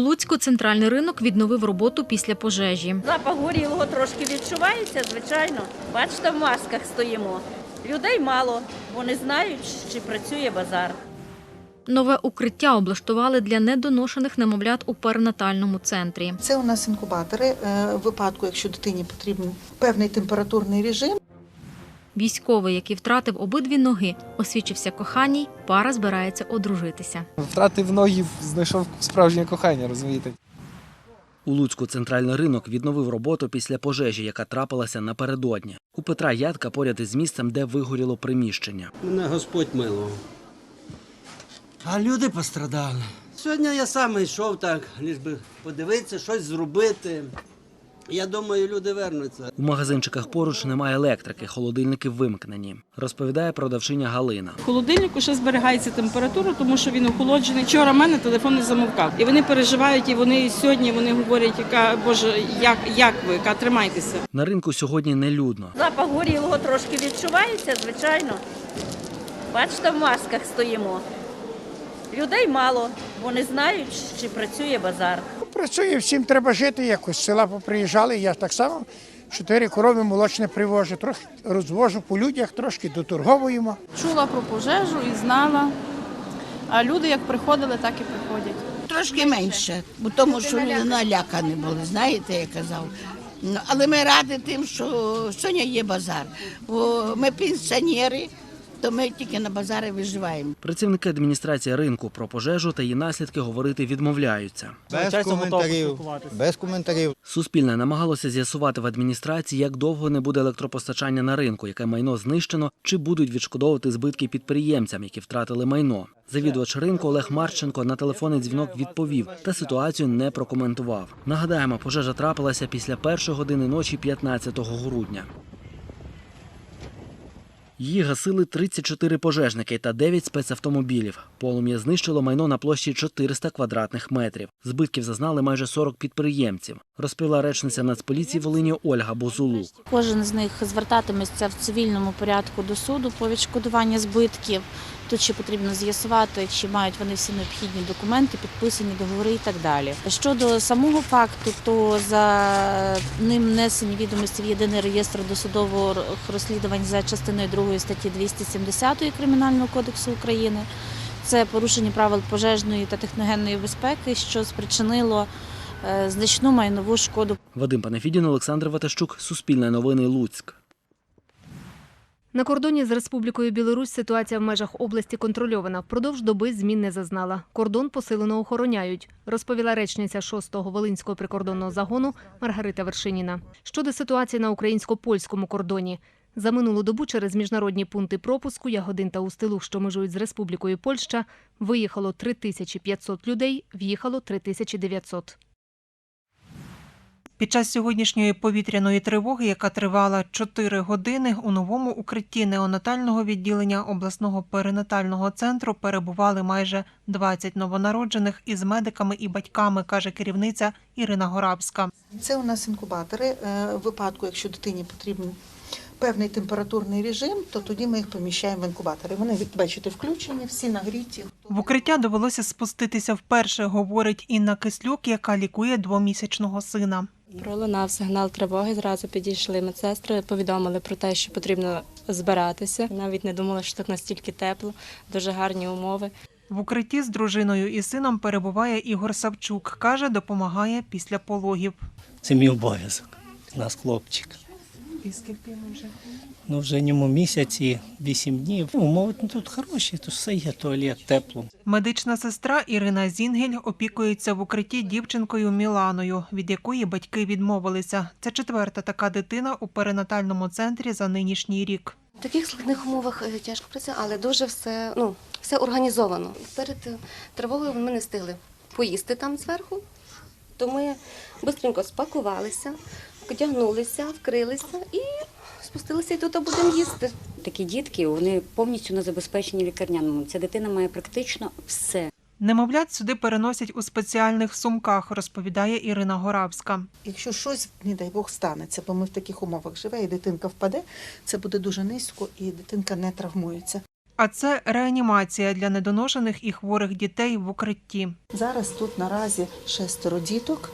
Луцьку центральний ринок відновив роботу після пожежі. Запах горілого трошки відчувається, звичайно. Бачите, в масках стоїмо. Людей мало, бо не знають, чи працює базар. Нове укриття облаштували для недоношених немовлят у перинатальному центрі. Це у нас інкубатори е, в випадку, якщо дитині потрібен певний температурний режим. Військовий, який втратив обидві ноги, освічився коханій, пара збирається одружитися. Втратив ноги, знайшов справжнє кохання, розумієте? У Луцьку центральний ринок відновив роботу після пожежі, яка трапилася напередодні. У Петра Ядка поряд із місцем, де вигоріло приміщення. Мене Господь милував. А люди пострадали. Сьогодні я сам йшов так, лиш би подивитися, щось зробити. Я думаю, люди вернуться. У магазинчиках поруч немає електрики, холодильники вимкнені. Розповідає продавчиня Галина. В холодильнику ще зберігається температура, тому що він охолоджений. Вчора в мене телефон не замовкав. І вони переживають, і вони сьогодні вони говорять, яка Боже, як, як ви, яка тримайтеся. На ринку сьогодні нелюдно. Запах горілого трошки відчувається, звичайно. Бачите, в масках стоїмо. Людей мало, бо не знають, чи працює базар. Працює, всім треба жити якось. З села поприїжджали, я так само чотири корови молочне привожу, трохи розвожу по людях, трошки доторговуємо. Чула про пожежу і знала. А люди як приходили, так і приходять. Трошки менше, бо тому що люди налякані були, знаєте, я казав. Ну, Але ми раді тим, що сьогодні є базар. Бо ми пенсіонери, то ми тільки на базарі виживаємо. Працівники адміністрації ринку про пожежу та її наслідки говорити відмовляються. Без коментарів. Без коментарів. Суспільне намагалося з'ясувати в адміністрації, як довго не буде електропостачання на ринку, яке майно знищено, чи будуть відшкодовувати збитки підприємцям, які втратили майно. Завідувач ринку Олег Марченко на телефонний дзвінок відповів та ситуацію не прокоментував. Нагадаємо, пожежа трапилася після першої години ночі 15 грудня. Її гасили 34 пожежники та 9 спецавтомобілів. Полум'я знищило майно на площі 400 квадратних метрів. Збитків зазнали майже 40 підприємців, розповіла речниця Нацполіції Волині Ольга Бозулу. Кожен з них звертатиметься в цивільному порядку до суду по відшкодування збитків. Тут ще потрібно з'ясувати, чи мають вони всі необхідні документи, підписані договори і так далі. Щодо самого факту, то за ним внесені відомості в єдиний реєстр досудових розслідувань за частиною 2 статті 270 Кримінального кодексу України. Це порушення правил пожежної та техногенної безпеки, що спричинило е, значну майнову шкоду Вадим Панафідін, Олександр Ватащук, Суспільне новини Луцьк. На кордоні з Республікою Білорусь ситуація в межах області контрольована. Впродовж доби змін не зазнала. Кордон посилено охороняють, розповіла речниця 6-го Волинського прикордонного загону Маргарита Вершиніна. Щодо ситуації на українсько-польському кордоні. За минулу добу через міжнародні пункти пропуску Ягодин та Устилух, що межують з Республікою Польща, виїхало 3500 людей, в'їхало 3900. Під час сьогоднішньої повітряної тривоги, яка тривала 4 години, у новому укритті неонатального відділення обласного перинатального центру перебували майже 20 новонароджених із медиками і батьками, каже керівниця Ірина Горабська. Це у нас інкубатори е, в випадку, якщо дитині потрібен певний температурний режим, то тоді ми їх поміщаємо в інкубатори. Вони бачите, включені, всі нагріті. В укриття довелося спуститися вперше, говорить Інна Кислюк, яка лікує двомісячного сина. Пролунав сигнал тривоги. Зразу підійшли медсестри, повідомили про те, що потрібно збиратися. Навіть не думала, що так настільки тепло, дуже гарні умови. В укритті з дружиною і сином перебуває Ігор Савчук. Каже, допомагає після пологів. Це мій обов'язок. У нас хлопчик. І скільки йому вже? Ну вже йому місяць і вісім днів. Умови ну, тут хороші, тут все є, туалет, тепло. Медична сестра Ірина Зінгель опікується в укритті дівчинкою Міланою, від якої батьки відмовилися. Це четверта така дитина у перинатальному центрі за нинішній рік. В таких складних умовах е, тяжко працює, але дуже все, ну, все організовано. Перед е, тривогою ми не встигли поїсти там зверху, то ми швидко спакувалися, одягнулися, вкрилися і спустилися і тут будемо їсти. Такі дітки вони повністю не забезпечені лікарняному. Ця дитина має практично все. Немовлят сюди переносять у спеціальних сумках, розповідає Ірина Горавська. Якщо щось, не дай Бог, станеться, бо ми в таких умовах живе, і дитинка впаде, це буде дуже низько, і дитинка не травмується. А це реанімація для недоношених і хворих дітей в укритті. Зараз тут наразі шестеро діток,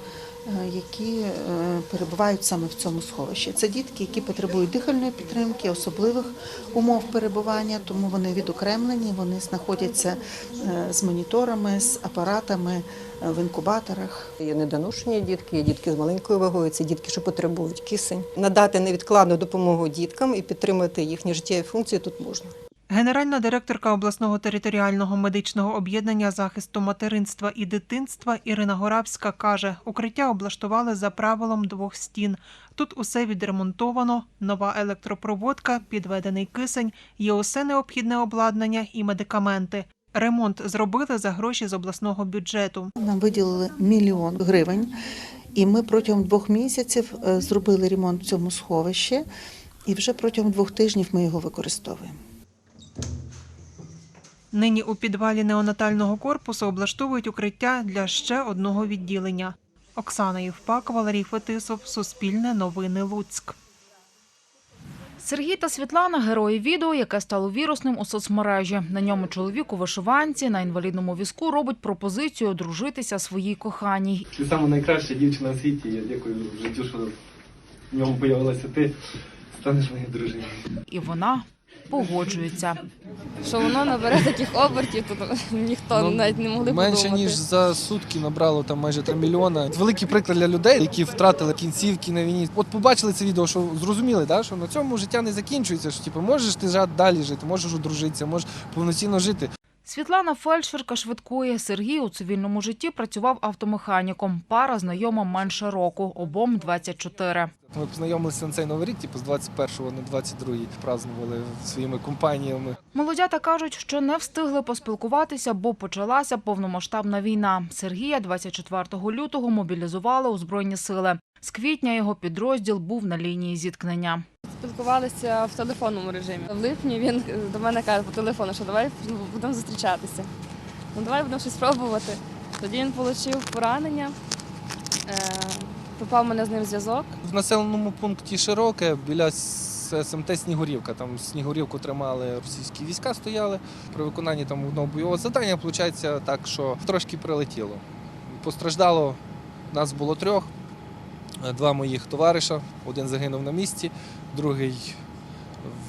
які е, перебувають саме в цьому сховищі. Це дітки, які потребують дихальної підтримки, особливих умов перебування, тому вони відокремлені, вони знаходяться е, з моніторами, з апаратами е, в інкубаторах. Є недоношені дітки, є дітки з маленькою вагою, це дітки, що потребують кисень. Надати невідкладну допомогу діткам і підтримати їхні життєві функції тут можна. Генеральна директорка обласного територіального медичного об'єднання захисту материнства і дитинства Ірина Горавська каже, укриття облаштували за правилом двох стін. Тут усе відремонтовано, нова електропроводка, підведений кисень, є усе необхідне обладнання і медикаменти. Ремонт зробили за гроші з обласного бюджету. Нам виділили мільйон гривень, і ми протягом двох місяців е, зробили ремонт в цьому сховищі, і вже протягом двох тижнів ми його використовуємо. Нині у підвалі неонатального корпусу облаштовують укриття для ще одного відділення. Оксана Євпак, Валерій Фетисов, Суспільне новини Луцьк. Сергій та Світлана герої відео, яке стало вірусним у соцмережі. На ньому чоловік у вишиванці на інвалідному візку робить пропозицію одружитися своїй коханій. Ти саме найкраща дівчина в світі. Я дякую життю, що в ньому появилася ти. Станеш моєю дружиною. І вона погоджується. Що воно набере таких обертів, то ніхто навіть не могли Ну, Менше подумати. ніж за сутки набрало там майже 3 мільйона. Великий приклад для людей, які втратили кінцівки на війні. От побачили це відео, що зрозуміли, да, що на цьому життя не закінчується. Що типу, можеш ти жа- далі жити, можеш одружитися, можеш повноцінно жити. Світлана фельдшерка швидкої. Сергій у цивільному житті працював автомеханіком. Пара знайома менше року, обом 24. Ми познайомилися на цей новий рік, типу з 21-го на 22-й празднували своїми компаніями. Молодята кажуть, що не встигли поспілкуватися, бо почалася повномасштабна війна. Сергія 24 лютого мобілізували у Збройні сили. З квітня його підрозділ був на лінії зіткнення. Спілкувалися в телефонному режимі. В липні він до мене каже по телефону, що давай ну, будемо зустрічатися. Ну давай будемо щось пробувати. Тоді він отримав поранення, е, попав мене з ним зв'язок. В населеному пункті Широке біля СМТ Снігурівка. Там Снігурівку тримали російські війська, стояли. При виконанні там одного бойового завдання виходить так, що трошки прилетіло. Постраждало нас було трьох. Е, Два моїх товариша, один загинув на місці, другий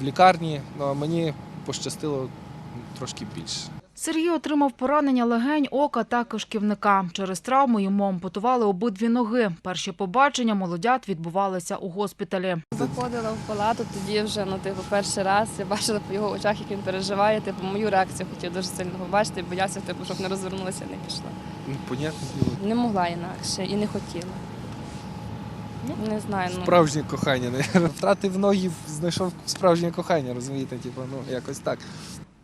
в лікарні. Ну а мені пощастило трошки більше. Сергій отримав поранення легень, ока та кишківника. Через травму йому ампутували обидві ноги. Перші побачення молодят відбувалися у госпіталі. Заходила в палату, тоді вже ну, типу, перший раз я бачила по його очах, як він переживає. Типу, мою реакцію хотів дуже сильно побачити, боявся, типу, щоб не розвернулася не пішла. Ну, понятне діло. Не могла інакше і не хотіла. Не знаю, ну. Справжнє кохання. не? Втратив ноги, знайшов справжнє кохання, розумієте? Типу, ну якось так.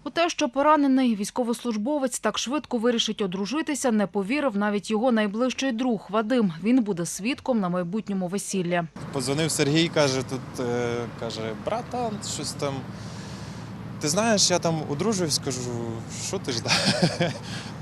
У те, що поранений військовослужбовець так швидко вирішить одружитися, не повірив навіть його найближчий друг Вадим. Він буде свідком на майбутньому весіллі. Подзвонив Сергій, каже, тут е, каже, братан, щось там. Ти знаєш, я там одружуюсь, кажу, що ти ждав?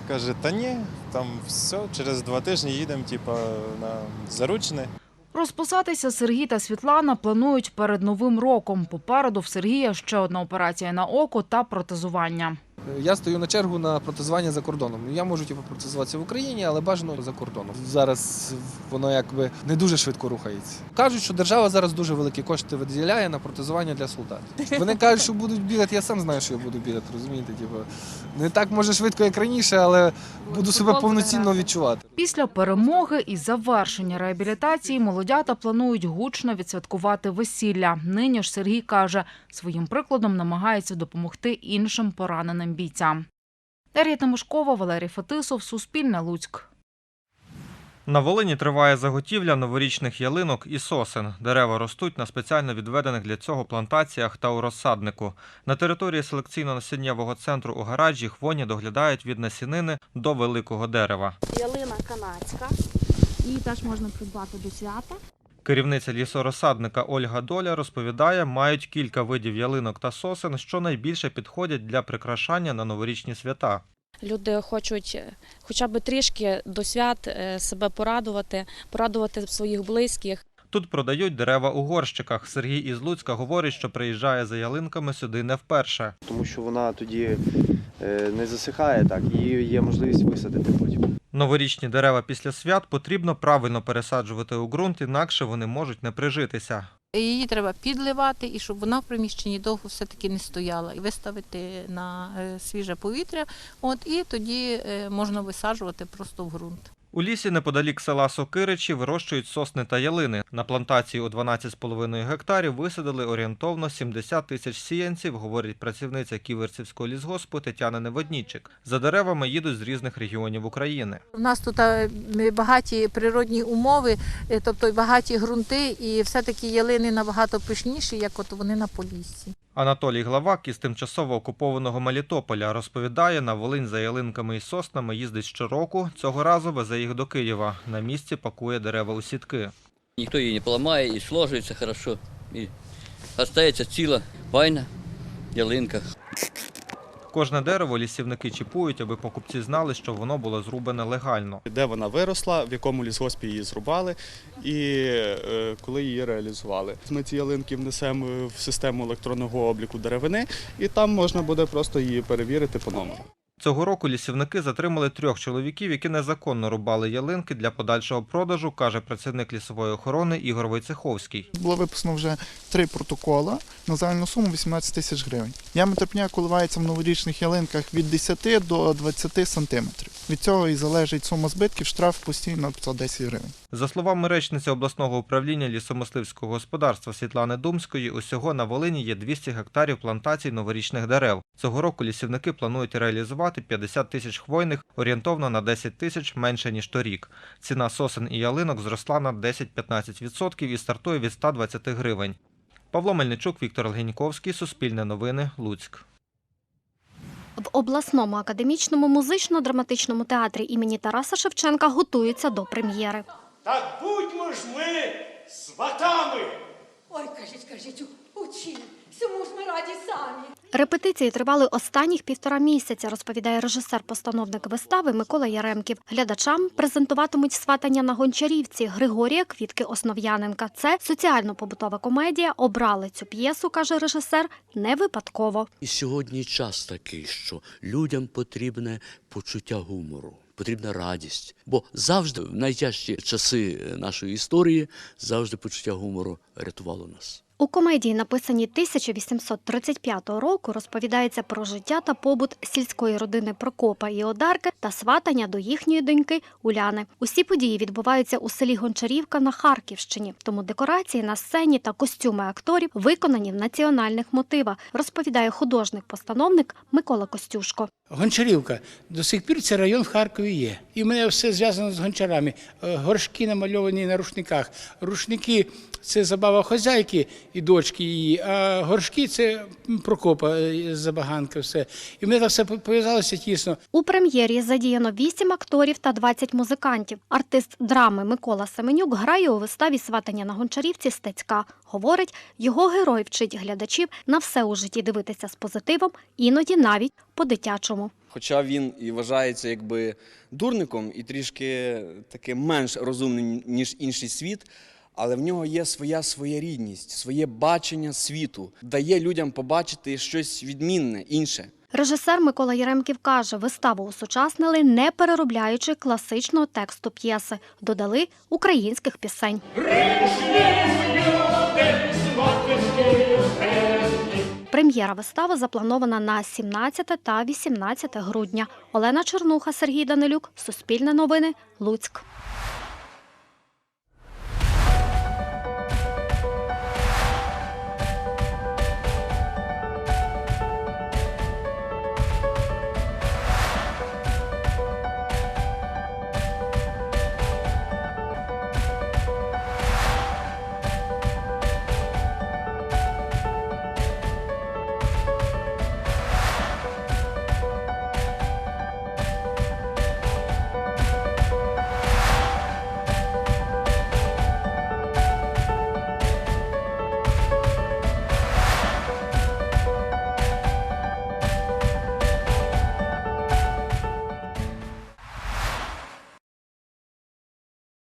Каже, та ні, там все, через два тижні їдемо, типа, на заручне. Розписатися Сергій та Світлана планують перед новим роком. Попереду в Сергія ще одна операція на око та протезування. Я стою на чергу на протезування за кордоном. Я можу типу, протезуватися в Україні, але бажано за кордоном. Зараз воно якби не дуже швидко рухається. Кажуть, що держава зараз дуже великі кошти виділяє на протезування для солдатів. Вони кажуть, що будуть бігати. Я сам знаю, що я буду бігати. Розумієте, типу, не так може швидко, як раніше, але буду себе повноцінно відчувати. Після перемоги і завершення реабілітації молодята планують гучно відсвяткувати весілля. Нині ж Сергій каже, своїм прикладом намагається допомогти іншим пораненим бійцям. Дар'я Тимошкова, Валерій Фетисов, Суспільне Луцьк. На Волині триває заготівля новорічних ялинок і сосен. Дерева ростуть на спеціально відведених для цього плантаціях та у розсаднику. На території селекційно-насіннєвого центру у гаражі хвойні доглядають від насінини до великого дерева. Ялина канадська. Її теж можна придбати до свята. Керівниця лісорозсадника Ольга Доля розповідає, мають кілька видів ялинок та сосен, що найбільше підходять для прикрашання на новорічні свята. Люди хочуть е, хоча б трішки до свят е, себе порадувати, порадувати своїх близьких. Тут продають дерева у горщиках. Сергій із Луцька говорить, що приїжджає за ялинками сюди не вперше. тому що вона тоді е, не засихає так, і є можливість висадити потім. Новорічні дерева після свят потрібно правильно пересаджувати у ґрунт, інакше вони можуть не прижитися. Її треба підливати, і щоб вона в приміщенні довго все-таки не стояла, і виставити на е, свіже повітря. От і тоді е, можна висаджувати просто в ґрунт. У лісі неподалік села Сокиричі вирощують сосни та ялини. На плантації у 12,5 гектарів висадили орієнтовно 70 тисяч сіянців, говорить працівниця Ківерцівського лісгоспу Тетяна Неводнічик. За деревами їдуть з різних регіонів України. У нас тут е, багаті природні умови, е, тобто багаті ґрунти, і все-таки ялини набагато пишніші, як от вони на поліссі. Анатолій Главак із тимчасово окупованого Мелітополя розповідає, на Волинь за ялинками і соснами їздить щороку. Цього разу везе їх до Києва. На місці пакує дерева у сітки. Ніхто її не поламає і сложується хорошо. І остається ціла, файна ялинка. Кожне дерево лісівники чіпують, аби покупці знали, що воно було зрубане легально. де вона виросла, в якому лісгоспі її зрубали і е, коли її реалізували. Ми ці ялинки внесемо в систему електронного обліку деревини, і там можна буде просто її перевірити по номеру. Цього року лісівники затримали трьох чоловіків, які незаконно рубали ялинки для подальшого продажу, каже працівник лісової охорони Ігор Войцеховський. Було виписано вже три протокола на загальну суму 18 тисяч гривень. Діаметр пня коливається в новорічних ялинках від 10 до 20 сантиметрів. Від цього і залежить сума збитків, штраф постійно 510 гривень. За словами речниці обласного управління лісомисливського господарства Світлани Думської, усього на Волині є 200 гектарів плантацій новорічних дерев. Цього року лісівники планують реалізувати 50 тисяч хвойних, орієнтовно на 10 тисяч менше ніж торік. Ціна сосен і ялинок зросла на 10-15% і стартує від 120 гривень. Павло Мельничук, Віктор Лгеньковський, Суспільне новини, Луцьк. В обласному академічному музично-драматичному театрі імені Тараса Шевченка готуються до прем'єри. Так будьмо ж ми сватами. Ой, кажіть, кажіть, учіть, всьому ж ми раді самі. Репетиції тривали останніх півтора місяця, розповідає режисер-постановник вистави Микола Яремків. Глядачам презентуватимуть сватання на гончарівці Григорія Квітки Основ'яненка. Це соціально-побутова комедія. Обрали цю п'єсу, каже режисер, не випадково. І сьогодні час такий, що людям потрібне почуття гумору, потрібна радість. Бо завжди, в найтяжчі часи нашої історії, завжди почуття гумору рятувало нас. У комедії, написаній 1835 року, розповідається про життя та побут сільської родини Прокопа і Одарки та сватання до їхньої доньки Уляни. Усі події відбуваються у селі Гончарівка на Харківщині, тому декорації на сцені та костюми акторів виконані в національних мотивах, розповідає художник-постановник Микола Костюшко. Гончарівка. До сих пір цей район в Харкові є. І в мене все зв'язано з гончарами. Е, Горшки намальовані на рушниках. Рушники це забава хозяйки і дочки її, а горшки це Прокопа е, забаганка. Все. І в мене там все пов'язалося тісно. У прем'єрі задіяно 8 акторів та 20 музикантів. Артист драми Микола Семенюк грає у виставі сватання на гончарівці Стецька. Говорить, його герой вчить глядачів на все у житті дивитися з позитивом, іноді навіть по-дитячому. Хоча він і вважається якби дурником і трішки таки менш розумним, ніж інший світ, але в нього є своя своєрідність, своє бачення світу, дає людям побачити щось відмінне, інше. Режисер Микола Яремків каже, виставу усучаснили, не переробляючи класичного тексту п'єси, додали українських пісень. Прем'єра вистави запланована на 17 та 18 грудня. Олена Чернуха, Сергій Данилюк, Суспільне новини, Луцьк.